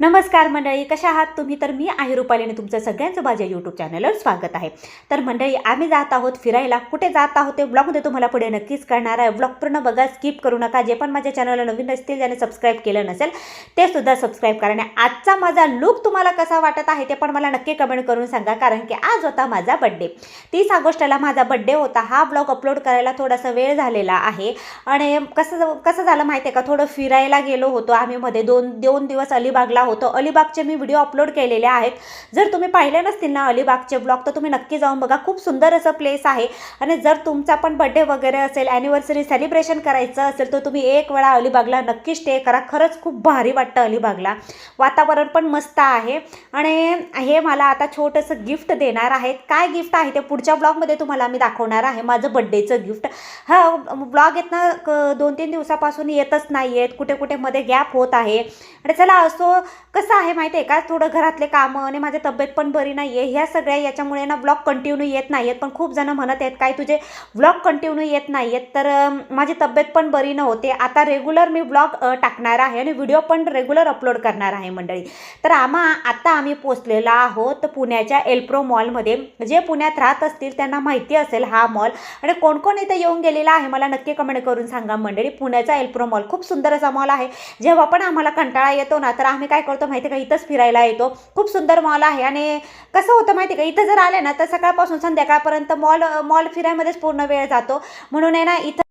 नमस्कार मंडळी कशा आहात तुम्ही? तर मी आहे रुपाली आणि तुमचं सगळ्यांचं माझ्या यूट्यूब चॅनलवर स्वागत आहे. तर मंडळी आम्ही जात आहोत फिरायला. कुठे जात आहोत ते ब्लॉगमध्ये तुम्हाला पुढे नक्कीच करणार आहे. ब्लॉग पूर्ण बघा स्किप करू नका. जे पण माझ्या चॅनलला नवीन असतील ज्याने सबस्क्राईब केलं नसेल ते सुद्धा सबस्क्राईब करा. आणि आजचा माझा लुक तुम्हाला कसा वाटत आहे ते पण मला नक्की कमेंट करून सांगा कारण की आज होता माझा बड्डे तीस ऑगस्टला माझा बड्डे होता. हा ब्लॉग अपलोड करायला थोडासा वेळ झालेला आहे. आणि कसं कसं झालं माहिती आहे का? थोडं फिरायला गेलो होतो. आम्ही मध्ये दोन दोन दिवस अलिबागला होतो. अलिबागचे मी व्हिडिओ अपलोड केलेले आहेत. जर तुम्ही पाहिले नसतील ना अलिबागचे ब्लॉग तर तुम्ही नक्की जाऊन बघा. खूप सुंदर असं प्लेस आहे. आणि जर तुमचा पण बड्डे वगैरे असेल ॲनिव्हर्सरी सेलिब्रेशन करायचं असेल तर तुम्ही एक वेळा अलिबागला नक्की स्टे करा. खरंच खूप भारी वाटतं अलिबागला. वातावरण पण मस्त आहे. आणि हे मला आता छोटंसं गिफ्ट देणार आहेत. काय गिफ्ट आहे ते पुढच्या ब्लॉगमध्ये तुम्हाला मी दाखवणार आहे. माझं बड्डेचं गिफ्ट हा ब्लॉग येत ना क दोन तीन दिवसापासून येतच नाही आहेत कुठे कुठे मध्ये गॅप होत आहे. आणि चला असो कसं आहे माहिती आहे का? थोडं घरातले कामं आणि माझी तब्येत पण बरी नाही आहे ह्या सगळ्या याच्यामुळे ना ब्लॉग कंटिन्यू येत नाही आहेत पण खूप जणं म्हणत आहेत काय तुझे ब्लॉग कंटिन्यू येत नाही आहेत तर माझी तब्येत पण बरी नव्हते. आता रेग्युलर मी ब्लॉग टाकणार आहे आणि व्हिडिओ पण रेग्युलर अपलोड करणार आहे मंडळी. तर आम्हा आता आम्ही पोचलेलो आहोत पुण्याच्या एल्प्रो मॉलमध्ये जे पुण्यात राहत असतील त्यांना माहिती असेल हा मॉल आणि कोण कोण इथे येऊन गेलेला आहे मला नक्की कमेंट करून सांगा मंडळी. पुण्याचा एल्प्रो मॉल खूप सुंदर असा मॉल आहे. जेव्हा पण आम्हाला कंटाळा येतो ना तर आम्ही काय करतो माहिती का? इथंच फिरायला येतो. खूप सुंदर मॉल आहे आणि कसं होतं माहिती का? इथं जर आले ना तर सकाळपासून संध्याकाळपर्यंत मॉल मॉल फिरायमध्येच पूर्ण वेळ जातो. म्हणून आहे ना इथं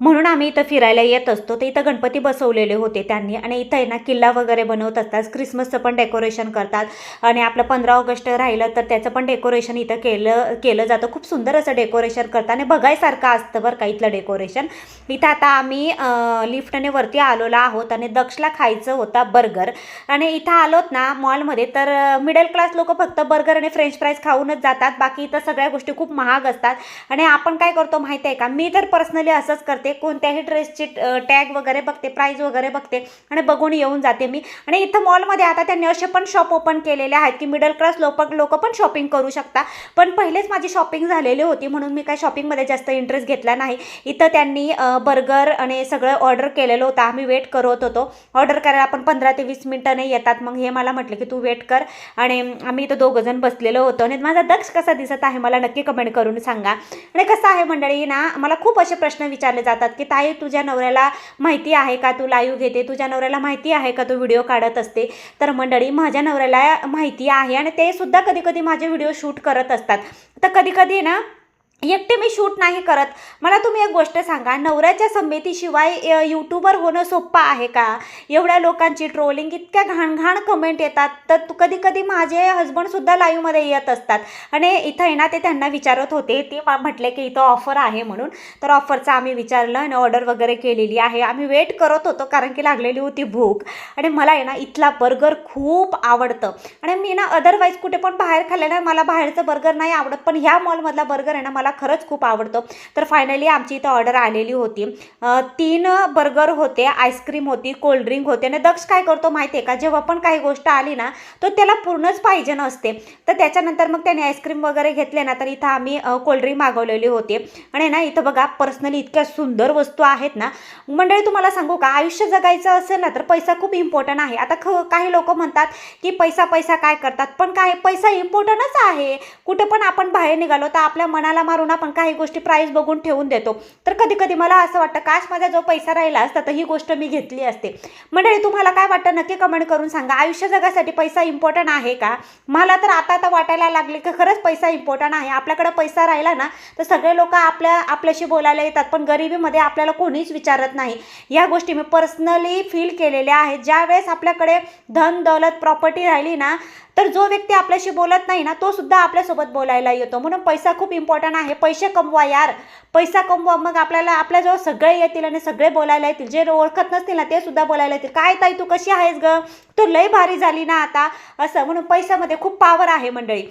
म्हणून आम्ही इथं फिरायला येत असतो. तर इथं गणपती बसवलेले होते त्यांनी. आणि इथं आहे ना किल्ला वगैरे बनवत असतात. क्रिसमसचं पण डेकोरेशन करतात. आणि आपलं पंधरा ऑगस्ट राहिलं तर त्याचं पण डेकोरेशन इथं केलं केलं जातं. खूप सुंदर असं डेकोरेशन करतात. आणि बघायसारखं असतं बरं का इथलं डेकोरेशन इथं आता आम्ही लिफ्टने वरती आलेलो आहोत आणि दक्षला खायचं होता बर्गर. आणि इथं आलोत ना मॉलमध्ये तर मिडल क्लास लोक फक्त बर्गर आणि फ्रेंच फ्राईज खाऊनच जातात. बाकी इथं सगळ्या गोष्टी खूप महाग असतात. आणि आपण काय करतो माहिती आहे का? मी तर पर्सनली असंच करते. कोणत्याही ड्रेसची टॅग वगैरे बघते प्राईज वगैरे बघते आणि बघून येऊन जाते मी. आणि इथं मॉलमध्ये आता त्यांनी असे पण शॉप ओपन केलेले आहेत की मिडल क्लास लोक लोक पण शॉपिंग करू शकता पण पहिलेच माझी शॉपिंग झालेली होती म्हणून मी काय शॉपिंगमध्ये जास्त इंटरेस्ट घेतला नाही. इथं त्यांनी बर्गर आणि सगळं ऑर्डर केलेलं होतं. आम्ही वेट करत होतो. ऑर्डर करायला आपण पंधरा ते वीस मिनटं नाही येतात. मग हे मला म्हटलं की तू वेट कर. आणि आम्ही इथं दोघं जण बसलेलो होतो. आणि माझा दक्ष कसा दिसत आहे मला नक्की कमेंट करून सांगा. आणि कसं आहे मंडळी ना मला खूप असे प्रश्न विचारले जातात. की ताई तुझ्या नवऱ्याला माहिती आहे का? तू लाईव्ह घेते तुझ्या नवऱ्याला माहिती आहे का? तू व्हिडिओ काढत असते. तर मंडळी माझ्या नवऱ्याला माहिती आहे. आणि ते सुद्धा कधी कधी माझे व्हिडिओ शूट करत असतात. तर कधी कधी ना एकटे मी शूट नाही करत. मला तुम्ही एक गोष्ट सांगा नवऱ्याच्या संमतीशिवाय यूट्यूबर होणं सोपं आहे का? एवढ्या लोकांची ट्रोलिंग इतक्या घाणघाण कमेंट येतात तर तू कधी कधी माझे हजबंडसुद्धा लाईव्हमध्ये येत असतात. आणि इथं आहे ना ते त्यांना विचारत होते ते म्हटले की इथं ऑफर आहे म्हणून. तर ऑफरचं आम्ही विचारलं आणि ऑर्डर वगैरे केलेली आहे. आम्ही वेट करत होतो कारण की लागलेली होती भूक. आणि मला आहे ना इथला बर्गर खूप आवडतं. आणि मी ना अदरवाईज कुठे पण बाहेर खाल्लेलं मला बाहेरचं बर्गर नाही आवडत. पण ह्या मॉलमधला बर्गर आहे ना मला खरंच खूप आवडतो. तर फायनली आमची इथं ऑर्डर आलेली होती. तीन बर्गर होते आईस्क्रीम होती कोल्ड्रिंक होते. आणि दक्ष काय करतो माहिती आहे का? जेव्हा पण काही गोष्ट आली ना तो त्याला पूर्णच पाहिजे नसते. तर त्याच्यानंतर मग त्याने आईस्क्रीम वगैरे घेतले ना तर इथं आम्ही कोल्ड्रिंक मागवलेली होती. आणि ना इथं बघा पर्सनली इतक्या सुंदर वस्तू आहेत ना. मंडळी तुम्हाला सांगू का? आयुष्य जगायचं असेल ना तर पैसा खूप इम्पॉर्टंट आहे. आता ख काही लोक म्हणतात की पैसा पैसा काय करतात? पण काय पैसा इम्पॉर्टंटच आहे. कुठं पण आपण बाहेर निघालो तर आपल्या मनाला मारून आपण काही गोष्टी प्राईस बघून ठेवून देतो. तर कधी कधी मला असं वाटतं काश माझा जो पैसा राहिला असता तर ही गोष्ट मी घेतली असते. मंडळी तुम्हाला काय वाटतं? नक्की कमेंट करून सांगा. आयुष्य जगासाठी पैसा इम्पॉर्टंट आहे का? मला तर आता आता वाटायला लागले की खरंच पैसा इम्पॉर्टंट आहे. आपल्याकडे पैसा राहिला ना तर सगळे लोक आपल्या आपल्याशी बोलायला येतात. पण गरिबीमध्ये आपल्याला कोणीच विचारत नाही. या गोष्टी मी पर्सनली फील केलेल्या आहेत. ज्यावेळेस आपल्याकडे धन दौलत प्रॉपर्टी राहिली ना तर जो व्यक्ती आपल्याशी बोलत नाही ना तो सुद्धा आपल्यासोबत बोलायला येतो. म्हणून पैसा खूप इम्पॉर्टंट आहे. पैसे कमवा यार. पैसा कमवा मग आपल्याला आपल्याजवळ सगळे येतील आणि सगळे बोलायला येतील. जे ओळखत नसतील ना ते सुद्धा बोलायला येतील. काय ताई तू कशी आहेस ग? तू लय भारी झाली ना आता. असं म्हणून पैशामध्ये खूप पावर आहे मंडळी.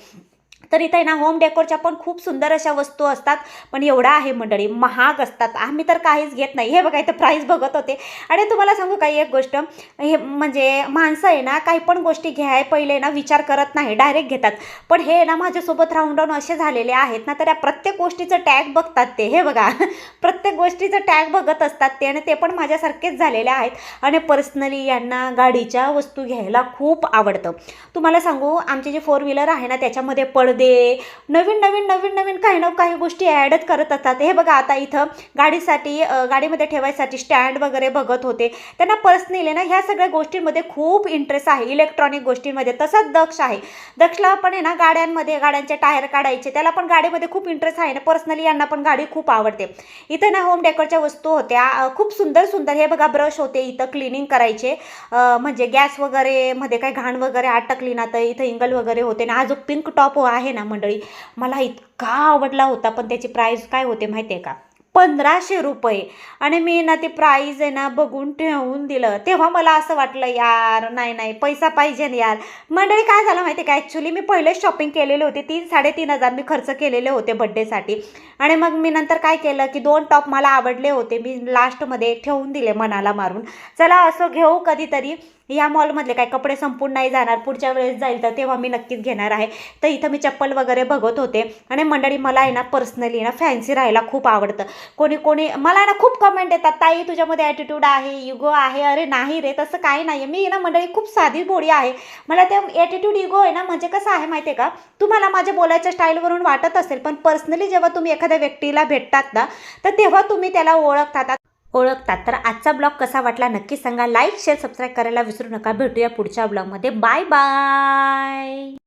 तर इथे आहे ना होम डेकोरच्या पण खूप सुंदर अशा वस्तू असतात. पण एवढा आहे मंडळी महाग असतात. आम्ही तर काहीच घेत नाही. हे बघा इथं प्राईस बघत होते. आणि तुम्हाला सांगू काही एक गोष्ट? हे म्हणजे माणसं आहे ना काही पण गोष्टी घ्याय पहिले ना विचार करत नाही डायरेक्ट घेतात. पण हे ना माझ्यासोबत राहून राहून असे झालेले आहेत ना तर या प्रत्येक गोष्टीचं टॅग बघतात ते. हे बघा प्रत्येक गोष्टीचं टॅग बघत असतात ते आणि ते पण माझ्यासारखेच झालेले आहेत. आणि पर्सनली यांना गाडीच्या वस्तू घ्यायला खूप आवडतं. तुम्हाला सांगू आमचे जे फोर व्हीलर आहे ना त्याच्यामध्ये पडदे नवीन नवीन नवीन नवीन काही ना काही गोष्टी ॲडच करत असतात. हे बघा आता इथं गाडीसाठी गाडीमध्ये ठेवायसाठी स्टँड वगैरे बघत होते. त्यांना पर्सनली ना ह्या सगळ्या गोष्टींमध्ये खूप इंटरेस्ट आहे. इलेक्ट्रॉनिक गोष्टींमध्ये तसाच दक्ष आहे. दक्षला पण आहे ना गाड्यांमध्ये गाड्यांचे टायर काढायचे. त्याला पण गाडीमध्ये खूप इंटरेस्ट आहे ना. पर्सनली यांना पण गाडी खूप आवडते. इथं ना होम डेकोरच्या वस्तू होत्या. खूप सुंदर सुंदर. हे बघा ब्रश होते इथं क्लिनिंग करायचे. म्हणजे गॅस वगैरे मध्ये काही घाण वगैरे अटकली ना तर इथं इंगल वगैरे होते. ना आज जो पिंक टॉप आहे. आहे ना मंडळी? मला इतका आवडला होता पण त्याची प्राईस काय होते माहिती आहे का? पंधराशे रुपये. आणि मी ना ती प्राईज आहे ना बघून ठेवून दिलं. तेव्हा मला असं वाटलं यार नाही नाही पैसा पाहिजे ना यार. मंडळी काय झालं माहिती आहे का? ॲक्च्युली मी पहिलेच शॉपिंग केलेले होते. तीन साडेतीन हजार मी खर्च केलेले होते बड्डेसाठी आणि मग मी नंतर काय केलं की दोन टॉप मला आवडले होते. मी लास्टमध्ये ठेवून दिले मनाला मारून. चला असं घेऊ कधीतरी. या मॉलमधले काय कपडे संपून नाही जाणार पुढच्या वेळेस जाईल तर तेव्हा मी नक्कीच घेणार आहे. तर इथं मी चप्पल वगैरे बघत होते आणि मंडळी मला आहे ना पर्सनली ना फॅन्सी राहायला खूप आवडतं. कोणी कोणी मला ना खूप कमेंट येतात ताई तुझ्यामध्ये ॲटिट्यूड आहे युगो आहे. अरे नाही रे तसं काही नाही आहे मी ना मंडळी खूप साधी बोडी आहे. मला ते ॲटिट्यूड इगो आहे ना म्हणजे कसं आहे माहिती आहे का? तुम्हाला माझ्या बोलायच्या स्टाईलवरून वाटत असेल पण पर्सनली जेव्हा तुम्ही एखाद्या व्यक्तीला भेटतात ना तर तेव्हा तुम्ही त्याला ओळखतात. ओळखतात. तर आजचा ब्लॉग कसा वाटला नक्की सांगा. लाईक शेअर सबस्क्राईब करायला विसरू नका. भेटूया पुढच्या ब्लॉगमध्ये. Bye bye